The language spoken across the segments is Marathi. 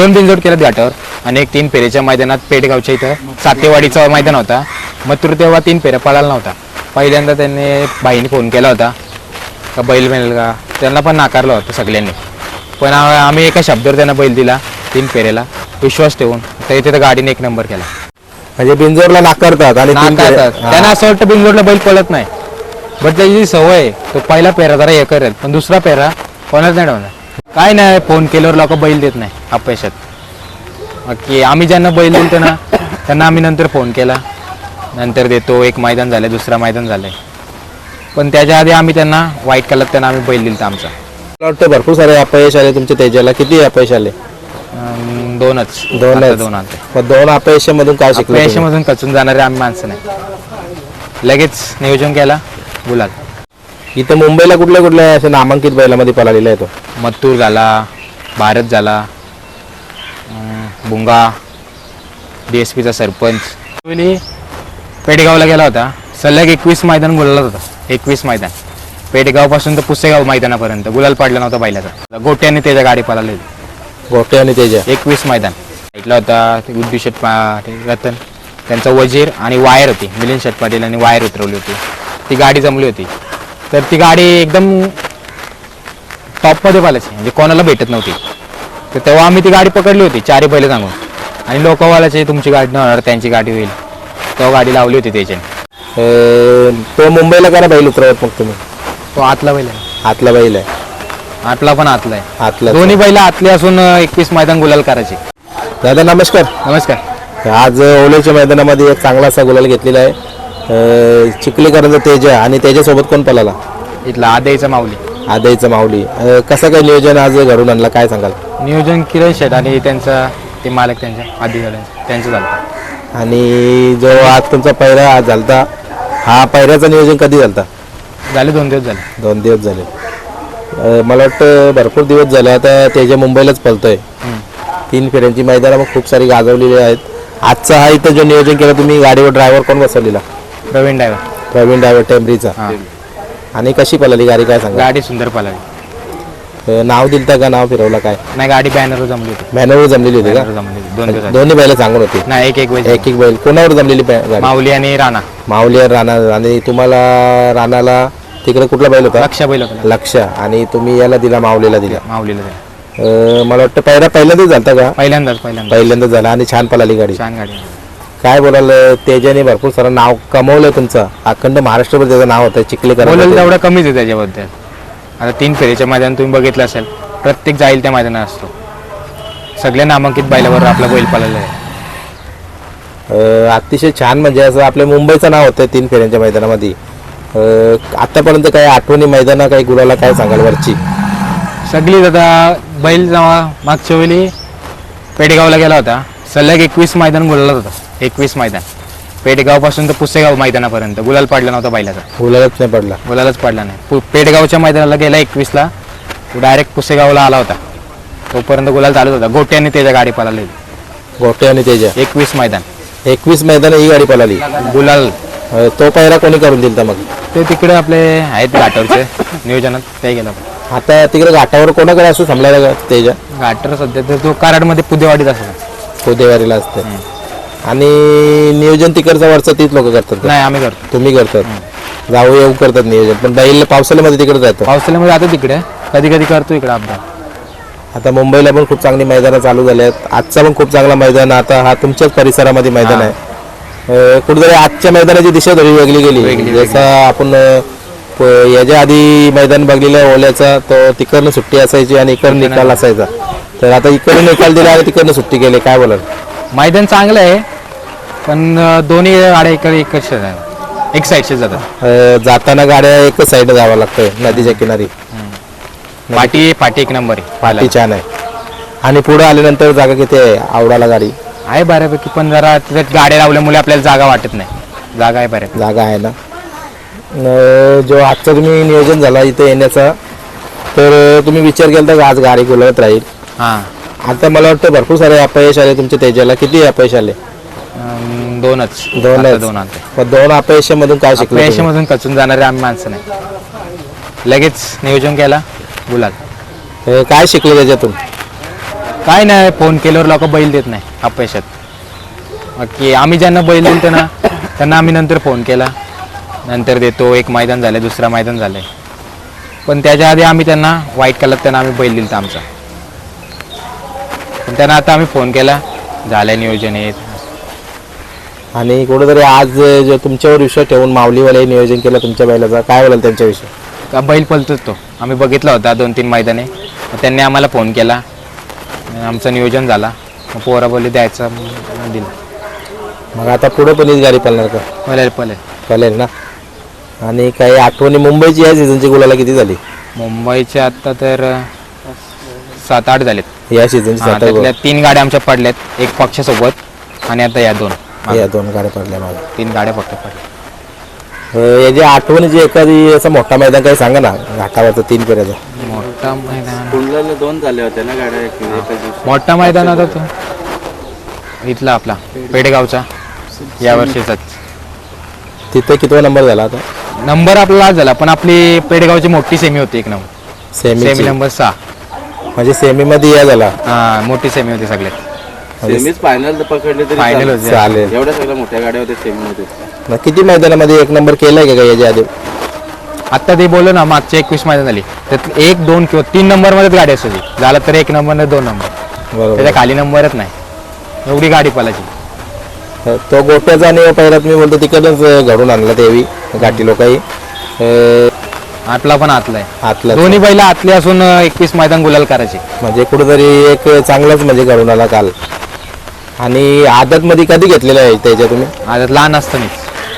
दोन बिनजोड केल्यात घाटावर आणि एक तीन फेऱ्याच्या मैदानात पेटगावच्या इथं सातेवाडीचा मैदान होता. मथुर तेव्हा तीन फेऱ्या पळाला नव्हता. पहिल्यांदा त्यांनी बाईने फोन केला होता. का बैल मिळेल का? त्यांना पण नाकारलं होतं सगळ्यांनी. पण आम्ही एका शब्दावर त्यांना बैल दिला तीन फेऱ्याला. विश्वास ठेवून. तर इथे तर गाडीने एक नंबर केला. म्हणजे बिंजोरला नाकारतात आणि नाकारतात. त्यांना असं वाटतं बिनजोडला बैल पळत नाही. बट त्याची जी सवय आहे, तो पहिला पेरा जरा हे करेल. पण दुसरा पेरा कोणाच नाही ठेवणार. काय नाही फोन केल्यावर लोक बैल देत नाही. अपयशात. की आम्ही ज्यांना बैल दिल ना त्यांना आम्ही नंतर फोन केला. नंतर देतो एक मैदान झालं दुसरा मैदान झालंय. पण त्याच्या आधी आम्ही त्यांना वाईट केलं त्यांना आम्ही बैल दिलता आमचा. मला वाटतं भरपूर सारे अपयश आले तुमच्या तेजाला. किती अपयश आले? अं, दोनच. आता दोन आले मग दोन अपयशामधून काय शिकले तुम्ही? अपयशामधून कचून जाणारे आम्ही माणसं नाही. लगेच नियोजन केला गुलाल. इथं मुंबईला कुठल्या कुठल्या असे नामांकित बैलामध्ये पळालेला आहे तो? मत्तूर झाला भारत झाला बुंगा डी एस पीचा सरपंच. पहिली पेडगावला गेला होता. सलग एकवीस मैदान गुलाला होता एकवीस मैदान. पेडगावपासून तर पुसेगाव मैदानापर्यंत. गुलाल पाडला नव्हता बैलाचा. गोट्याने त्याच्या गाडी पळाली. गोटे आणि तेजा. एकवीस मैदान. ऐकला होता उद्दू शेट रतन. त्यांचा वजीर आणि वायर होती. मिलिंद शेट पाटील आणि वायर उतरवली होती. ती गाडी जमली होती. तर ती गाडी एकदम टॉपमध्ये पालायची म्हणजे कोणाला भेटत नव्हती. तर तेव्हा आम्ही ती गाडी पकडली होती चारी पहिले सांगून आणि लोकवालाचे तुमची गाडी होणार त्यांची गाडी होईल. तेव्हा गाडी लावली होती त्याच्याने अं, तो मुंबईला करा बैल उतरवत मग तुम्ही? तो आतला बैल आहे. आतला बैल आहे. आतला पण आतला आहे. आतला. दोन्ही बैल आतले असून एकवीस मैदान गुलाल करायचे. दादा नमस्कार. नमस्कार. आज ओलेच्या मैदानामध्ये एक चांगला असा गुलाल घेतलेला आहे. अं, चिखलीकरांचा तेजा आणि त्याच्यासोबत कोण पळाला? इथला आदयचा माऊली. आदईचा माऊली. अं, कसं काय नियोजन आज घडून आणलं? काय सांगाल? नियोजन किरण शेट आणि त्यांचा ते मालक त्यांच्या आधी झाले त्यांचं झालं. आणि जो आज तुमचा पैरा आज झालता हा पैऱ्याचं नियोजन कधी झालता? झाले दोन दिवस झाले. दोन दिवस झाले. अं, मला वाटतं भरपूर दिवस झाले आता त्याच्या मुंबईलाच पळतोय. तीन फेऱ्यांची मैदानं मग खूप सारी गाजवलेली आहेत. आजचा हा इथं जो नियोजन केलं तुम्ही गाडीवर ड्रायव्हर कोण बसवलेला? प्रवीण ड्रायव्हर प्रवीण ड्रायव्हर टेंबरीचा. हा. आणि कशी पळाली गाडी काय सांगा गाडी सुंदर पळाली. अं, नाव दिलता का? नाव फिरवलं काय? नाही गाडी बॅनरवर जमली होती. बॅनरवर जमलेली होती बॅनरवर जमली होती. दोन दिवस का. दोन्ही बैल सांगून होती. नाही एक एक एक एक बैल. कोणावर जमलेली बॅ- गाडी? माऊली आणि राणा. माऊली आणि राणा. आणि तुम्हाला राणाला तिकडे कुठला बैल होता? लक्ष बैल होता. लक्ष आणि तुम्ही याला दिला माऊलीला दिला. माऊलीला. अं, मला वाटतं पहिला पहिल्यांदाच झालता का? पहिल्यांदाच पहिल्यांदा पहिल्यांदाच झाला आणि छान पळाली गाडी. छान गाडी. काय बोलाल तेजाने भरपूर सारं नाव कमवलंय तुमचं. अखंड महाराष्ट्रभर त्याचं नाव होतं चिखलीकर बोलेल तेवढं कमीच आहे त्याच्याबद्दल. आता तीन फेरीच्या मैदान तुम्ही बघितलं असेल प्रत्येक जाईल त्या मैदानात असतो. सगळ्या नामांकित बैलावर आपला बैल पळाला आहे. अतिशय छान म्हणजे असं आपल्या मुंबईचं नाव होतं तीन फेऱ्यांच्या मैदानामध्ये. अं, आतापर्यंत काही आठवणी मैदाना काही गुलाला काय सांगाल वरची? सगळी आता बैल जेव्हा मागच्या वेळी पेडगावला गेला होता सलग एकवीस मैदान गुलालच होता. एकवीस मैदान. पेडगावपासून तर पुसेगाव मैदानापर्यंत. गुलाल पाडला नव्हता बैलाचा. गुलालच नाही पडला. गुलालच पडला नाही. पु- पेडगावच्या मैदानाला गेला एकवीसला. तो डायरेक्ट पुसेगावला आला होता. तोपर्यंत गुलाल चालत होता. गोट्याने त्याच्या गाडी पळाली. गोटे आणि तेजा. एकवीस मैदान. एकवीस मैदान ही गाडी पळाली. गुलाल. अं, तो पहिला कोणी करून दिलता मग? ते तिकडे आपले आहेत घाटावरचे नियोजनात. ते गेला आता तिकडे घाटावर कोणाकडे असं थांबलाय तेजा? घाटर सध्या तर तो कराडमध्ये पुदेवाडीत असतो. तो देवारीला असते आणि नियोजन तिकडचं वरचं तीच लोक करतात का? नाही आम्ही करतो. तुम्ही करतात. जाऊ येऊ करतात नियोजन. पण बैल पावसाळ्यामध्ये तिकडे जातो. पावसाळ्यामध्ये जातो तिकडे. कधी कधी करतो इकडे अपघात आता मुंबईला पण खूप चांगली मैदानं चालू झाली आहेत आजचा पण खूप चांगला मैदान. आता हा तुमच्याच परिसरामध्ये मैदान आहे. अं, कुठेतरी आजच्या मैदानाची दिशा थोडी वेगळी गेली. वेगळी, जसं आपण अं, प- याच्या आधी मैदान बघलेलं आहे ओल्याचा तो तिकडनं सुट्टी असायची आणि इकडं निकाल असायचा. तर आता इकडून निकाल दिला आणि तिकडनं सुट्टी केली काय बोलाल? मैदान चांगलं आहे पण दोन्ही गाड्या इकडे एकच एक साईडचे जातात. अं, जाताना गाड्या एकच साईड जावं लागतंय नदीच्या किनारी. पाटी पाटी एक नंबर आहे छान आहे. आणि पुढे आल्यानंतर जागा किती आहे आवडाला गाडी? आहे बऱ्यापैकी पण जरा तिथे गाड्या लावल्यामुळे आपल्याला जागा वाटत नाही. जागा आहे बऱ्यापैकी. जागा आहे ना? जो आजचा तुम्ही नियोजन झाला इथे येण्याचा तर तुम्ही विचार केला का आज गाडी गुलाबत राहील? हां. आता मला वाटतं भरपूर सारे अपयश आले तुमच्या तेजाला. किती अपयश आले? अं, दोनच. दोनच. आता दोन आले मग दोन अपयशामधून काय शिकले तुम्ही? पैशामधून कचून जाणारे आम्ही माणसं नाही. लगेच नियोजन केला अं, काय शिकले त्याच्यातून? काय नाही फोन केल्यावर लोक बैल देत नाही अपयशात. की आम्ही ज्यांना बैल दिल ना त्यांना आम्ही नंतर फोन केला. नंतर देतो एक मैदान झालं दुसरा मैदान झालंय पण त्याच्या आधी आम्ही त्यांना वाईट कलर त्यांना आम्ही बैल दिलता आमचा. पण त्यांना आता आम्ही फोन केला झालं नियोजन येत आणि कुठेतरी आज जो तुमच्यावर विश्वास ठेवून माऊलीवाले नियोजन केलं तुमच्या बैलाचा काय बोलाल त्यांच्याविषयी का बैल पलतोच तो. आम्ही बघितला होता दोन तीन मैदाने. मग त्यांनी आम्हाला फोन केला. आमचं नियोजन झाला. मग पोरा बोलली द्यायचं. मग दिलं. मग आता पुढे पण हीच गाडी पळणार का? पलेल पलेल चालेल ना? आणि काही आठवणी मुंबईची या सीझनची गुलाला किती झाली? मुंबईचे आता तर सात आठ झालेत. या हा, सात त्यातल्या तीन गाड्या आमच्या पडल्यात एक पक्षासोबत आणि आता या दोन. या दोन गाड्या पडल्या मागे. तीन गाड्या फक्त पडल्या. अं, याची आठवणीची एखादी असा मोठा मैदान काही सांगा ना घाटावरचं तीन फेऱ्याचा. मोठा मैदान. दोन झाले होते ना गाड्या एक- एकाच. दिवशी मोठा मैदान होता तो. इथला आपला पेडगावचा. या वर्षीचाच तिथे कितवा नंबर झाला आता? नंबर आपला आज झाला पण आपली पेडगावची मोठी सेमी होती एक नंबर. सेमी सेमी नंबर सहा. म्हणजे सेमी मध्ये या झाला. हा मोठी सेमी होती सगळ्यात सेमीच फायनल पकडले तरी फायनल चालेल. होती. चालेल. एवढ्या सगळ्या मोठ्या गाड्या होत्या सेमी मध्ये मग किती मैदानामध्ये एक नंबर केलाय का काय याच्या आधी? आता ते बोललो ना मागच्या एकवीस मैदान झाली त्यात एक दोन किंवा तीन नंबर मध्येच गाडी असते झाला तर एक नंबर दोन नंबर. बरोबर. त्याच्याखाली नंबरच नाही. एवढी गाडी पलाची तो गोट्याचा आणि पहिल्यात मी बोलतो तिकडच घडून आणला देवी घाटी लोकाही. आपला पण आतला आहे. आतला दोन्ही बैला आतले असून एकवीस मैदान गुलाल करायचे. म्हणजे कुठेतरी एक चांगलाच म्हणजे घडून आला काल. आणि आदत मध्ये कधी घेतलेलं आहे त्याच्या तुम्ही? आता लहान असतानाच.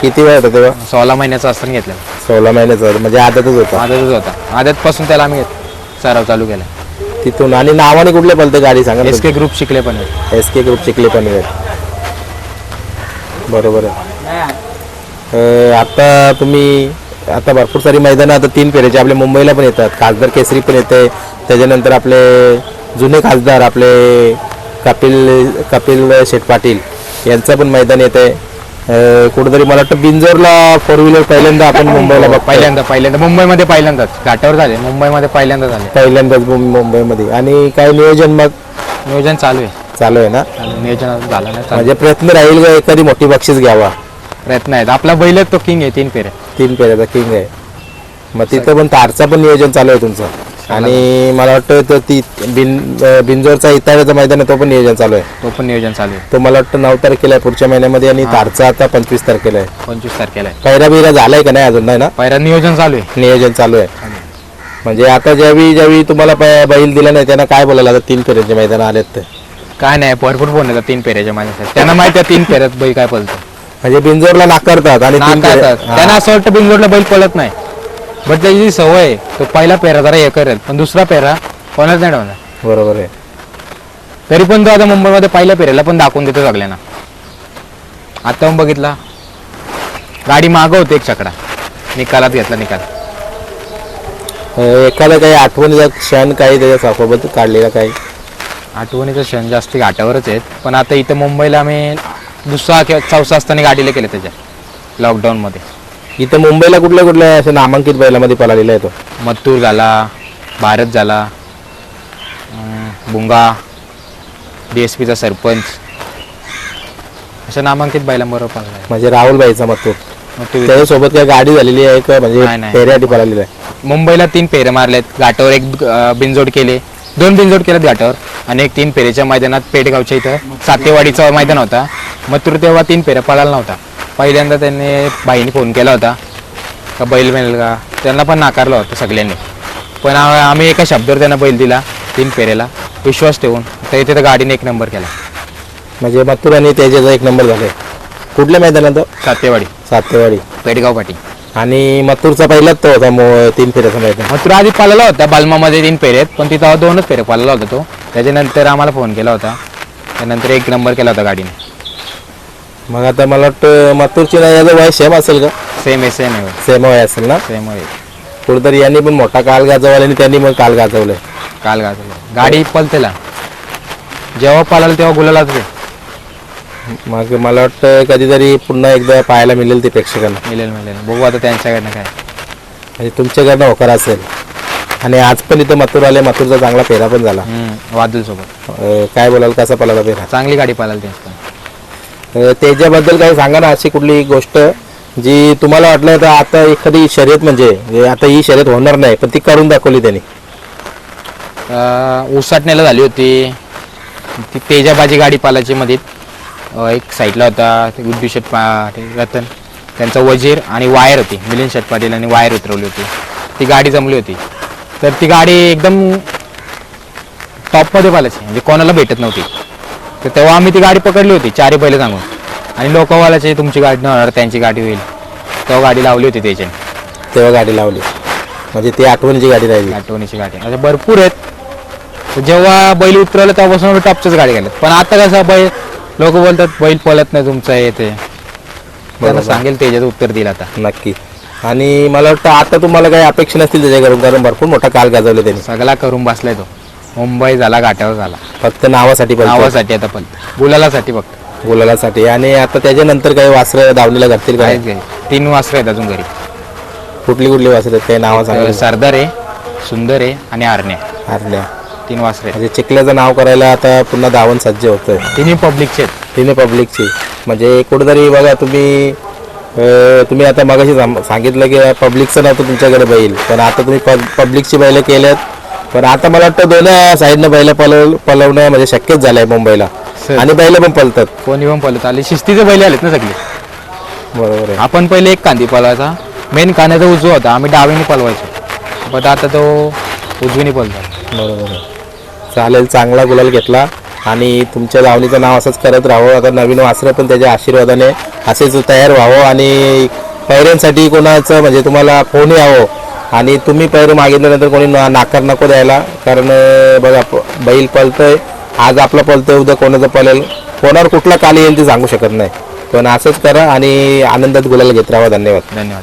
किती वेळ होता तेव्हा? सोळा महिन्याचा असताना घेतलेला. सोळा महिन्याचा म्हणजे आदतच होता. आदतच होता. आदतपासून त्याला आम्ही घेत- सराव चालू केला. तिथून. आणि नावाने कुठले पलते गाडी सांगा एस के ग्रुप शिकले पण एस के ग्रुप चिखले पण बरोबर आहे. अं, आता तुम्ही आता भरपूर सारी मैदानं आता तीन फेऱ्याचे आपल्या मुंबईला पण येतात. खासदार केसरी पण येते. त्याच्यानंतर आपले जुने खासदार आपले कपिल कपिल शेठ पाटील यांचं पण मैदान येते. कुठेतरी मला वाटतं बिंजोरला फोर व्हीलर पहिल्यांदा आपण मुंबईला बघ पहिल्यांदा पहिल्यांदा. मुंबईमध्ये पहिल्यांदाच. घाटावर झाले. मुंबईमध्ये पहिल्यांदा झाले. पहिल्यांदाच मुं- मुंबईमध्ये. आणि काय नियोजन मग? नियोजन चालू आहे. चालू आहे ना. नियोजन अजून झालं नाही. चालू म्हणजे प्रयत्न राहील का एखादी मोठी बक्षीस घ्यावा? प्रयत्न आहेत. आपला बैल तो किंग आहे तीन फेरे. तीन पेऱ्याचा किंग आहे. मग तिथं पण तारचा पण नियोजन चालू आहे तुमचं. आणि मला वाटतं तो ती बिन बिंजोरचा इताळ्याचा मैदान आहे तो पण नियोजन चालू आहे. तो पण नियोजन चालू आहे. तो मला वाटतं नऊ तारखेला आहे पुढच्या महिन्यामध्ये आणि तारचा आता पंचवीस तारखेला आहे. पंचवीस तारखेला आहे. पैरा बिरा झालाय का नाही अजून नाही ना? पहिला नियोजन चालू आहे. नियोजन चालू आहे. म्हणजे आता ज्यावेळी ज्यावेळी तुम्हाला बैल दिला नाही त्यांना काय बोलायला आता तीन फेऱ्याचे मैदान आलेत ते. काय नाही भरपूर फोन येतात तीन फेऱ्याच्या माझ्या त्यांना माहिती आहे तीन फेऱ्यात बैल काय पळतो. म्हणजे बिंजोरला नाकारतात आणि त्यांना असं वाटतं बिंगलोरला बैल पळत नाही. बट त्याची जी सवय आहे तो पहिला पेरा जरा हे करेल पण दुसरा पेरा कोणाच नाही ठेवणार. हा, बरोबर आहे. तरी पण तो आता मुंबईमध्ये पहिल्या पेरेला पण दाखवून देतो सगळ्यांना. आता पण बघितला. गाडी मागं होती एक चकडा निकालात घेतला निकाल. अं, एखादा काही आठवणीचा क्षण काही त्याच्या सोबत काढलेला काही? आठवणीचं क्षण जास्ती घाटावरच आहेत. पण आता इथं मुंबईला आम्ही दुसरा किंवा चौसा असताना गाडीला केले त्याच्या लॉकडाऊनमध्ये इथं मुंबईला कुठल्या कुठल्या अशा नामांकित बैलामध्ये पळालेला आहे तो? मत्तूर झाला भारत झाला बुंगा डी एस पीचा सरपंच अशा नामांकित बैलांबरोबर आहे. म्हणजे राहुल भाईचा मग तो मत्तूर त्याच्यासोबत काय गाडी झालेली आहे का? म्हणजे नाही, नाही. फेऱ्यासाठी पळालेला आहे. मुंबईला तीन फेरे मारलेत. घाटावर एक अं, बिनजोड केले. दोन बिनजोड केलेत घाटावर. आणि एक तीन फेरीच्या मैदानात पेटगावच्या इथं सातेवाडीचा मैदान होता. मथुर तेव्हा तीन फेऱ्या पळाला नव्हता. पहिल्यांदा त्यांनी बाईने फोन केला होता का बैल मिळेल का? त्यांना पण नाकारलं होतं सगळ्यांनी. पण आम्ही एका शब्दावर त्यांना बैल दिला तीन फेऱ्याला. विश्वास ठेवून तर इथे तर गाडीने एक नंबर केला. म्हणजे मथुर आणि तेजाचा एक नंबर झाले. कुठल्या मैदानात? सातेवाडी. सातेवाडी. पेटगाव पाटी. आणि मथुरचा पहिलाच तो होता मो- तीन फेऱ्याचा मैदान. मथुर आधी पाळला होता बालमामध्ये तीन फेऱ्यात पण तिथं दोनच फेरे पाळला होता तो. त्याच्यानंतर आम्हाला फोन केला होता. त्यानंतर एक नंबर केला होता गाडीने. मग आता मला वाटतं मथुरची नाही याचं वय सेम असेल का? सेम आहे सेम आहे. सेम वय असेल ना? सेम आहे कुठेतरी यांनी पण मोठा काल गाजवला आणि त्यांनी पण काल गाजवलंय. काल गाजवलं. गाडी पलतेला. जेव्हा पळाला तेव्हा गुलालाच रे मग मला वाटतं कधीतरी पुन्हा एकदा पाहायला मिळेल ते प्रेक्षकांना. मिळेल मिळेल. बघू आता त्यांच्याकडनं काय. म्हणजे तुमच्याकडनं होकार असेल. आणि आज पण इथं मथुर आले मथुरचा चांगला फेरा पण झाला. वादल सोबत काय बोलाल कसा पळाला फेरा? चांगली गाडी पाहिला त्यांचं. त्याच्याबद्दल काही सांगा ना अशी कुठली गोष्ट जी तुम्हाला वाटलं तर आता एखादी शर्यत म्हणजे, म्हणजे आता ही शर्यत होणार नाही पण ती करून दाखवली त्यांनी. उसाटण्याला झाली होती. ती तेजाबाजी गाडी पालाची मध्ये एक साईडला होता ते गुड्डू शेट पा रतन त्यांचा वजीर आणि वायर होती मिलिंद शेट पाटील आणि वायर उतरवली होती. ती गाडी जमली होती. तर ती गाडी एकदम टॉपमध्ये पालायची म्हणजे कोणाला भेटत नव्हती. तर तेव्हा आम्ही ती गाडी पकडली होती चारी पहिले सांगून. आणि लोकवालाचे तुमची गाडी होणार त्यांची गाडी होईल. तेव्हा गाडी लावली होती त्याच्याने तेव्हा गाडी लावली. म्हणजे ती आठवणीची गाडी राहिली. आठवणीची गाडी. अशा भरपूर आहेत. तर जेव्हा बैल उतरवलं तेव्हापासून आम्ही टॉपच्याच गाडी घालत पण आता कसं बैल लोक बोलतात बैल पळत नाही तुमचं हे ते. त्यांना. सांगेल त्याच्यात उत्तर दिलं आता. नक्की. आणि मला वाटतं आता तुम्हाला काही अपेक्षा नसतील त्याच्याकडून कारण भरपूर मोठा काल गाजवले त्यांनी. सगळा करून बसलाय तो. मुंबई झाला घाटावर झाला. फक्त नावासाठी पण नावासाठी आता पण. गुलालासाठी फक्त. गुलालासाठी. आणि आता त्याच्यानंतर काही वासरं दावणीला घालतील काय काहीच तीन वासरं आहेत अजून घरी. कुठली कुठली वासरं आहेत? काही नावं अं, सांगा सरदार आहे सुंदर आहे आणि आरण्या. हरल्या तीन वासरे आहेत. म्हणजे चिखल्याचं नाव करायला आता पुन्हा धावण सज्ज होतंय. तिन्ही पब्लिकचे आहेत. तिने पब्लिकची म्हणजे कुठेतरी बघा तुम्ही अं, तुम्ही आता मगाशी सांग- सांगितलं की पब्लिकचं नव्हतं तुमच्याकडे बैल. पण आता तुम्ही पब पब्लिकची बैल केल्यात पण आता मला वाटतं दोन्ही साईडनं बैल पलव पलवणं म्हणजे शक्यच झालंय मुंबईला. आणि बैल पण पलतात. कोणी पण पळत आले शिस्तीचे बैल आलेत ना सगळे? बरोबर आहे. आपण पहिले एक कांदी पळवायचा. मेन कांद्याचा उजवा होता. आम्ही डावीने पळवायचो. पण आता तो उजवीने पळतो. बरोबर आहे. चालेल चांगला गुलाल घेतला. आणि तुमच्या लावणीचं नाव असंच करत राहावं. आता नवीन वासरं पण त्याच्या आशीर्वादाने असेच तयार व्हावं. आणि पैऱ्यांसाठी कोणाचं म्हणजे तुम्हाला फोन यावं? आणि तुम्ही पैरे मागितल्यानंतर कोणी ना- नाकार नको द्यायला कारण बघा बैल पळतंय. आज आपलं पळतंय उद्या कोणाचं पळेल? कोणावर कुठला काल येईल ते सांगू शकत नाही. पण असंच करा आणि आनंदात गुलाला घेत राहा. धन्यवाद. धन्यवाद.